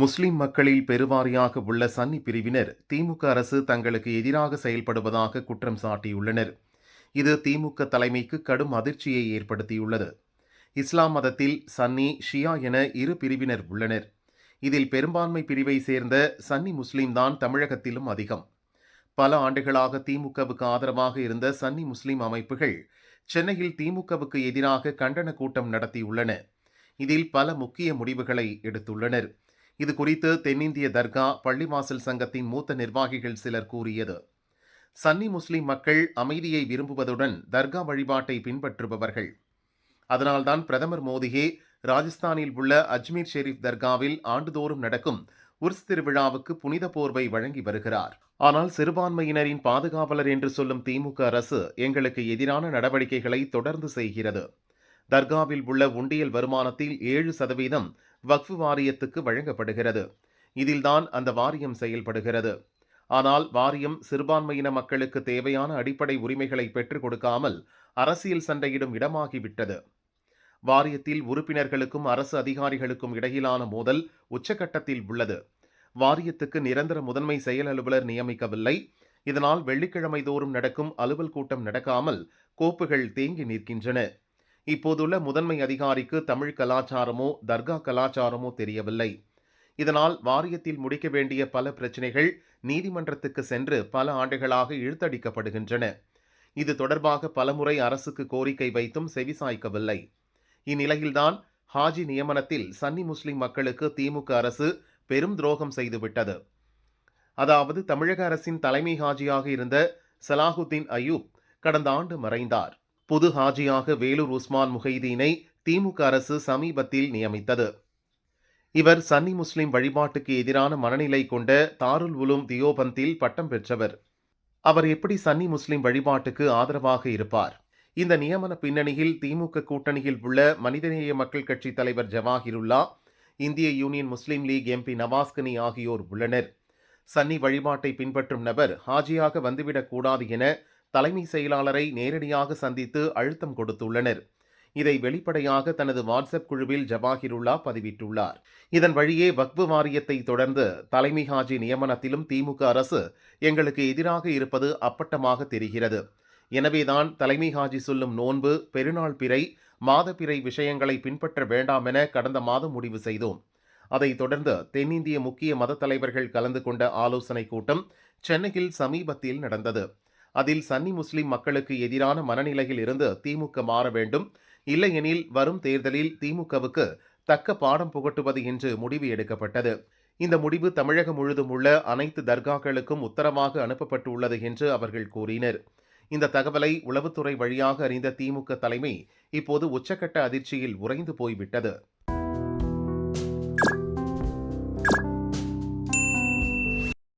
முஸ்லிம் மக்களில் பெருவாரியாக உள்ள சன்னி பிரிவினர் திமுக அரசு தங்களுக்கு எதிராக செயல்படுவதாக குற்றம் சாட்டியுள்ளனர். இது திமுக தலைமைக்கு கடும் அதிர்ச்சியை ஏற்படுத்தியுள்ளது. இஸ்லாம் மதத்தில் சன்னி ஷியா என இரு பிரிவினர் உள்ளனர். இதில் பெரும்பான்மை பிரிவை சேர்ந்த சன்னி முஸ்லிம் தான் தமிழகத்திலும் அதிகம். பல ஆண்டுகளாக திமுகவுக்கு ஆதரவாக இருந்த சன்னி முஸ்லிம் அமைப்புகள் சென்னையில் திமுகவுக்கு எதிராக கண்டன கூட்டம் நடத்தியுள்ளன. இதில் பல முக்கிய முடிவுகளை எடுத்துள்ளனர். இது குறித்து தென்னிந்திய தர்கா பள்ளிவாசல் சங்கத்தின் மூத்த நிர்வாகிகள் சிலர் கூறியது. சன்னி முஸ்லிம் மக்கள் அமைதியை விரும்புவதுடன் தர்கா வழிபாட்டை பின்பற்றுபவர்கள். அதனால்தான் பிரதமர் மோடியே ராஜஸ்தானில் உள்ள அஜ்மீர் ஷெரீப் தர்காவில் ஆண்டுதோறும் நடக்கும் உர்ஸ் திருவிழாவுக்கு புனித போர்வை வழங்கி வருகிறார். ஆனால் சிறுபான்மையினரின் பாதுகாவலர் என்று சொல்லும் திமுக அரசு எங்களுக்கு எதிரான நடவடிக்கைகளை தொடர்ந்து செய்கிறது. தர்காவில் உள்ள உண்டியல் வருமானத்தில் ஏழு சதவீதம் வக்ஃபு வாரியத்துக்கு வழங்கப்படுகிறது. இதில்தான் அந்த வாரியம் செயல்படுகிறது. ஆனால் வாரியம் சிறுபான்மையின மக்களுக்கு தேவையான அடிப்படை உரிமைகளை பெற்றுக் கொடுக்காமல் அரசியல் சண்டையிடும் இடமாகிவிட்டது. வாரியத்தில் உறுப்பினர்களுக்கும் அரசு அதிகாரிகளுக்கும் இடையிலான மோதல் உச்சகட்டத்தில் உள்ளது. வாரியத்துக்கு நிரந்தர முதன்மை செயல் அலுவலர் நியமிக்கவில்லை. இதனால் வெள்ளிக்கிழமை தோறும் நடக்கும் அலுவல் கூட்டம் நடக்காமல் கோப்புகள் தேங்கி நிற்கின்றன. இப்போதுள்ள முதன்மை அதிகாரிக்கு தமிழ் கலாச்சாரமோ தர்கா கலாச்சாரமோ தெரியவில்லை. இதனால் வாரியத்தில் முடிக்க வேண்டிய பல பிரச்சனைகள் நீதிமன்றத்துக்கு சென்று பல ஆண்டுகளாக இழுத்தடிக்கப்படுகின்றன. இது தொடர்பாக பலமுறை அரசுக்கு கோரிக்கை வைத்தும் செவிசாய்க்கவில்லை. இந்நிலையில்தான் ஹாஜி நியமனத்தில் சன்னி முஸ்லிம் மக்களுக்கு திமுக அரசு பெரும் துரோகம் செய்துவிட்டது. அதாவது தமிழக அரசின் தலைமை ஹாஜியாக இருந்த சலாஹுத்தீன் அயூப் கடந்த ஆண்டு மறைந்தார். புது ஹாஜியாக வேலூர் உஸ்மான் முஹைதீனை திமுக அரசு சமீபத்தில் நியமித்தது. இவர் சன்னி முஸ்லிம் வழிபாட்டுக்கு எதிரான மனநிலை கொண்ட தாருல் உலும் தியோபந்தில் பட்டம் பெற்றவர். அவர் எப்படி சன்னி முஸ்லிம் வழிபாட்டுக்கு ஆதரவாக இருப்பார்? இந்த நியமன பின்னணியில் திமுக கூட்டணியில் உள்ள மனிதநேய மக்கள் கட்சி தலைவர் ஜவாஹிருல்லா இந்திய Union Muslim League MP Navaskani ஆகியோர் உள்ளனர். சன்னி வழிபாட்டை பின்பற்றும் நபர் ஹாஜியாக வந்துவிடக் கூடாது என தலைமை செயலாளரை நேரடியாக சந்தித்து அழுத்தம் கொடுத்துள்ளனர். இதை வெளிப்படையாக தனது வாட்ஸ்அப் குழுவில் ஜவாஹிருல்லா பதிவிட்டுள்ளார். இதன் வழியே வக்பு வாரியத்தை தொடர்ந்து தலைமை ஹாஜி நியமனத்திலும் திமுக அரசு எங்களுக்கு எதிராக இருப்பது அப்பட்டமாக தெரிகிறது. எனவேதான் தலைமை ஹாஜி சொல்லும் நோன்பு பெருநாள் பிறை மாதப்பிறை விஷயங்களை பின்பற்ற வேண்டாம் என கடந்த மாதம் முடிவு செய்தோம். அதைத் தொடர்ந்து தென்னிந்திய முக்கிய மத தலைவர்கள் கலந்து கொண்ட ஆலோசனை கூட்டம் சென்னையில் சமீபத்தில் நடந்தது. அதில் சன்னி முஸ்லிம் மக்களுக்கு எதிரான மனநிலையில் இருந்து திமுக மாற வேண்டும். இல்லையெனில் வரும் தேர்தலில் திமுகவுக்கு தக்க பாடம் புகட்டுவது என்று முடிவு எடுக்கப்பட்டது. இந்த முடிவு தமிழகம் முழுதும் உள்ள அனைத்து தர்காக்களுக்கும் உத்தரவாக அனுப்பப்பட்டுள்ளது என்று அவர்கள் கூறினர். இந்த தகவலை உளவுத்துறை வழியாக அறிந்த திமுக தலைமை இப்போது உச்சக்கட்ட அதிர்ச்சியில் உறைந்து போய்விட்டது.